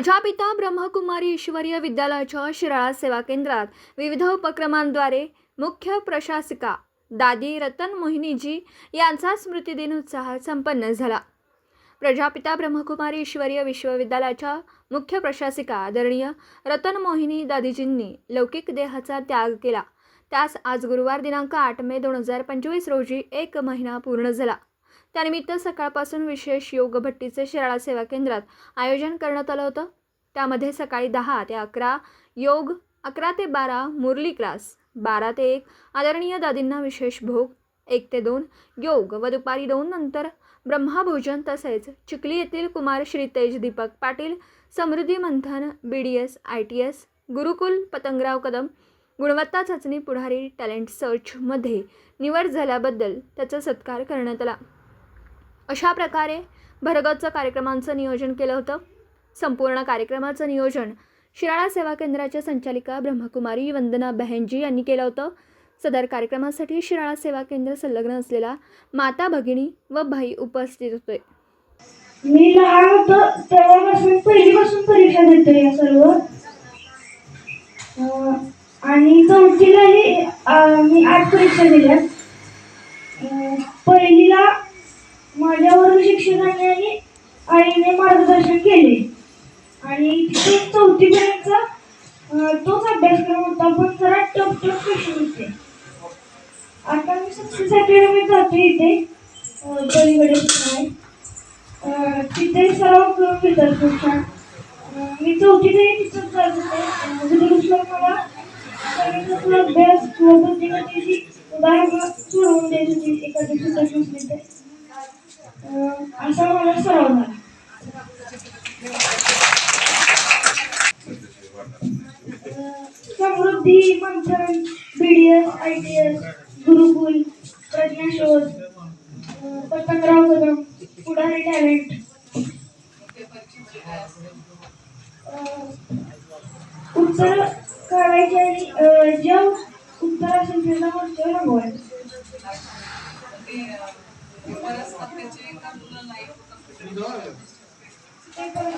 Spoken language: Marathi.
प्रजापिता ब्रह्मकुमारी ईश्वरीय विद्यालयाच्या शिराळा सेवा केंद्रात विविध उपक्रमांद्वारे मुख्य प्रशासिका दादी रतन मोहिनीजी यांचा स्मृतिदिन उत्साहात संपन्न झाला. प्रजापिता ब्रह्मकुमारी ईश्वरीय विश्वविद्यालयाच्या मुख्य प्रशासिका आदरणीय रतन मोहिनी दादीजींनी लौकिक देहाचा त्याग केला. त्यास आज गुरुवार दिनांक आठ मे दोन हजार पंचवीस रोजी एक महिना पूर्ण झाला. त्यानिमित्त सकाळपासून विशेष योग भट्टीचे शिराळा सेवा केंद्रात आयोजन करण्यात आलं होतं. त्यामध्ये सकाळी दहा ते अकरा योग अकरा ते बारा मुरली क्लास बारा ते एक आदरणीय दादींना विशेष भोग एक ते दोन योग व दुपारी दोन नंतर ब्रह्माभोजन तसेच चिखली येथील Kumar Shri Tej Deepak Patil Samruddhi Manthan B D S I T S Gurukul Patangrao Kadam गुणवत्ता चाचणी पुढारी टॅलेंट सर्चमध्ये निवड झाल्याबद्दल त्याचा सत्कार करण्यात आला. अशा प्रकारे भरगतचं कार्यक्रमांचं नियोजन केलं होतं. संपूर्ण कार्यक्रमाचं नियोजन शिराळा सेवा केंद्राच्या संचालिका ब्रह्मकुमारी वंदना बहनजी यांनी केलं होतं. सदर कार्यक्रमासाठी शिराळा सेवा केंद्र संलग्न असलेला माता भगिनी व भाई उपस्थित होते. मी लहान होतो तेव्हापासून पहिलीपासून परीक्षा देतो या सर्व. आणि चौथीलाही मी आठ परीक्षा दिल्या. पहिलीला माझ्यावरून शिक्षकांनी आणि आईने मार्गदर्शन केले. आणि तिथून चौथीपर्यंत तोच अभ्यासक्रम होता पण जरा टप टप क्वेश्चन होते. आता मी सक्सेस अकॅडमी जातो इथे अं, पलीकडे आहे. तिथे सराव करून घेतात खूप मी चौथीतही तिथंच जात होते. म्हणजे अं, विद्यालय मला अभ्यास तुला अभ्यास किंवा प्रत्येकाची सोडवून देत होती एखादी सुद्धा नसली तर असा मला सराव Samruddhi Manthan BDS D S I T S Gurukul प्रज्ञाशोध Patangrao Kadam Pudhari talent. उत्तर काढायचे ज्या उत्तर असेल त्यांना वरच्यावर रंगवायचं ते पण